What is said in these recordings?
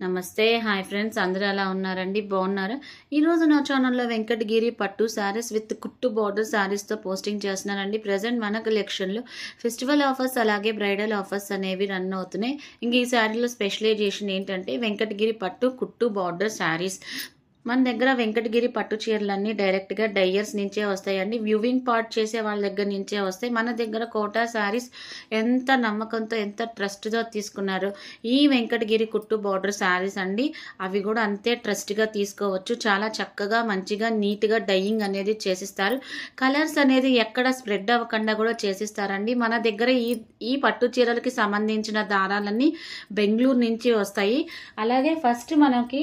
నమస్తే. Hi friends అందరూ ఎలా ఉన్నారండి? బాగున్నారా? ఈరోజు నా ఛానల్లో వెంకటగిరి పట్టు శారీస్ విత్ కుట్టు బార్డర్ శారీస్తో పోస్టింగ్ చేస్తున్నానండి. ప్రజెంట్ మన కలెక్షన్లో ఫెస్టివల్ ఆఫర్స్ అలాగే బ్రైడల్ ఆఫర్స్ అనేవి రన్ అవుతున్నాయి. ఇంక ఈ శారీలో స్పెషలైజేషన్ ఏంటంటే వెంకటగిరి పట్టు కుట్టు బార్డర్ శారీస్. మన దగ్గర వెంకటగిరి పట్టు చీరలన్నీ డైరెక్ట్గా డయ్యర్స్ నుంచే వస్తాయండి. వ్యూవింగ్ పార్ట్ చేసే వాళ్ళ దగ్గర నుంచే వస్తాయి. మన దగ్గర కోటా శారీస్ ఎంత నమ్మకంతో ఎంత ట్రస్ట్తో తీసుకున్నారు. ఈ వెంకటగిరి కుట్టు బార్డర్ శారీస్ అండి అవి కూడా అంతే ట్రస్ట్గా తీసుకోవచ్చు. చాలా చక్కగా మంచిగా నీట్గా డయ్యింగ్ అనేది చేసిస్తారు. కలర్స్ అనేది ఎక్కడ స్ప్రెడ్ అవ్వకుండా కూడా చేసిస్తారండి. మన దగ్గర ఈ ఈ పట్టు చీరలకి సంబంధించిన దారాలన్నీ బెంగళూరు నుంచి వస్తాయి. అలాగే ఫస్ట్ మనకి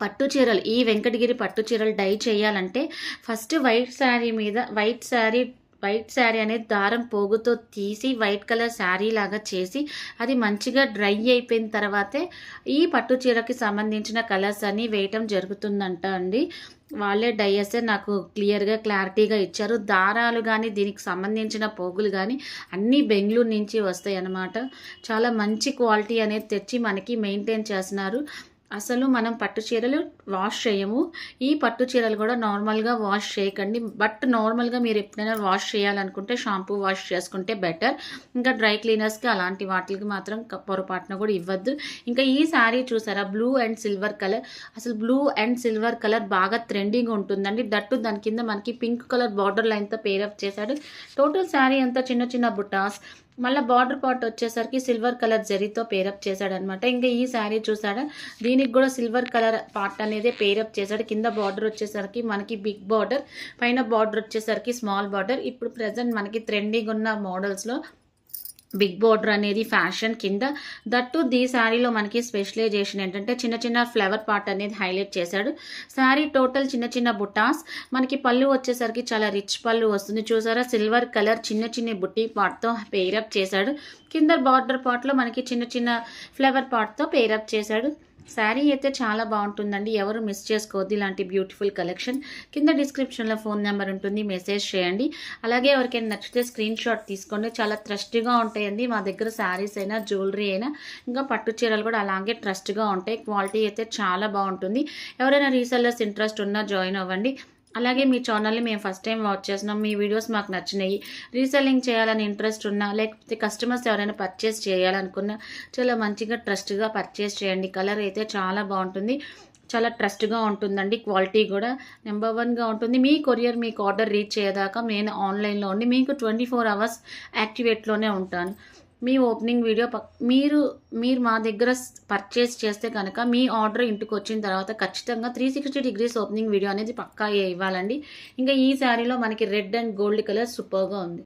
పట్టు చీరలు ఈ వెంకటగిరి పట్టు చీరలు డై చేయాలంటే ఫస్ట్ వైట్ శారీ మీద వైట్ శారీ వైట్ శారీ అనేది దారం పోగుతో తీసి వైట్ కలర్ శారీ లాగా చేసి అది మంచిగా డ్రై అయిపోయిన తర్వాతే ఈ పట్టు చీరకి సంబంధించిన కలర్స్ అన్నీ వేయటం జరుగుతుందంట అండి. వాళ్ళే డైయర్సే నాకు క్లియర్గా క్లారిటీగా ఇచ్చారు. దారాలు కానీ దీనికి సంబంధించిన పోగులు కానీ అన్నీ బెంగళూరు నుంచి వస్తాయి అన్నమాట చాలా మంచి క్వాలిటీ అనేది తెచ్చి మనకి మెయింటైన్ చేస్తున్నారు. అసలు మనం పట్టు చీరలు వాష్ చేయము. ఈ పట్టు చీరలు కూడా నార్మల్గా వాష్ చేయకండి. బట్ నార్మల్గా మీరు ఎప్పుడైనా వాష్ చేయాలనుకుంటే షాంపూ వాష్ చేసుకుంటే బెటర్ ఇంకా డ్రై క్లీనర్స్కి అలాంటి వాటికి మాత్రం పొరపాటున కూడా ఇవ్వద్దు. ఇంకా ఈ శారీ చూసారా? బ్లూ అండ్ సిల్వర్ కలర్ అసలు బ్లూ అండ్ సిల్వర్ కలర్ బాగా ట్రెండింగ్ ఉంటుందండి. దట్టు దాని కింద మనకి పింక్ కలర్ బార్డర్ లైన్తో పేరప్ చేశాడు. టోటల్ శారీ అంతా చిన్న చిన్న బుటాస్ మళ్ళీ బార్డర్ పార్ట్ వచ్చేసరికి సిల్వర్ కలర్ జరీతో పేరప్ చేశాడనమాట. ఇంకా ఈ శారీ చూసాడా దీనికి కూడా సిల్వర్ కలర్ పార్ట్ అనేది పేరప్ చేశాడు. కింద బార్డర్ వచ్చేసరికి మనకి బిగ్ బార్డర్ పైన బార్డర్ వచ్చేసరికి స్మాల్ బార్డర్ ఇప్పుడు ప్రజెంట్ మనకి ట్రెండింగ్ ఉన్న మోడల్స్లో బిగ్ బార్డర్ అనేది ఫ్యాషన్ కింద. దట్టు దీ శారీలో మనకి స్పెషలైజేషన్ ఏంటంటే చిన్న చిన్న ఫ్లవర్ పార్ట్ అనేది హైలైట్ చేశాడు. శారీ టోటల్ చిన్న చిన్న బుట్టాస్. మనకి పళ్ళు వచ్చేసరికి చాలా రిచ్ పళ్ళు వస్తుంది. చూసారా? సిల్వర్ కలర్ చిన్న చిన్న బుట్టి పార్ట్తో పేరప్ చేశాడు. కింద బార్డర్ పార్ట్లో మనకి చిన్న చిన్న ఫ్లవర్ పార్ట్తో పేరప్ చేశాడు. శారీ అయితే చాలా బాగుంటుందండి. ఎవరు మిస్ చేసుకోవద్దు ఇలాంటి బ్యూటిఫుల్ కలెక్షన్. కింద డిస్క్రిప్షన్లో ఫోన్ నెంబర్ ఉంటుంది. మెసేజ్ చేయండి. అలాగే ఎవరికైనా నచ్చితే స్క్రీన్ షాట్ తీసుకోండి. చాలా ట్రస్ట్గా ఉంటాయండి. మా దగ్గర శారీస్ అయినా జ్యువెలరీ అయినా ఇంకా పట్టు చీరలు కూడా అలాగే ట్రస్ట్గా ఉంటాయి. క్వాలిటీ అయితే చాలా బాగుంటుంది. ఎవరైనా రీసెల్లర్స్ ఇంట్రెస్ట్ ఉన్నా జాయిన్ అవ్వండి. అలాగే మీ ఛానల్ని మేము ఫస్ట్ టైం వాచ్ చేస్తున్నాం. మీ వీడియోస్ మాకు నచ్చినాయి. రీసెల్లింగ్ చేయాలని ఇంట్రెస్ట్ ఉన్నా లేకపోతే కస్టమర్స్ ఎవరైనా పర్చేస్ చేయాలనుకున్నా చాలా మంచిగా ట్రస్ట్గా పర్చేస్ చేయండి. కలర్ అయితే చాలా బాగుంటుంది. చాలా ట్రస్ట్గా ఉంటుందండి. క్వాలిటీ కూడా నెంబర్ వన్గా ఉంటుంది. మీ కొరియర్ మీకు ఆర్డర్ రీచ్ అయ్యేదాకా నేను ఆన్లైన్లో ఉండి మీకు ట్వంటీ ఫోర్ అవర్స్ యాక్టివేట్లోనే ఉంటాను. మీ ఓపెనింగ్ వీడియో పక్ మీరు మీరు మా దగ్గర పర్చేస్ చేస్తే కనుక మీ ఆర్డర్ ఇంటికి వచ్చిన తర్వాత ఖచ్చితంగా three sixty degrees opening video అనేది పక్కా ఇవ్వాలండి. ఇంకా ఈ శారీలో మనకి రెడ్ అండ్ గోల్డ్ కలర్ సూపర్గా ఉంది.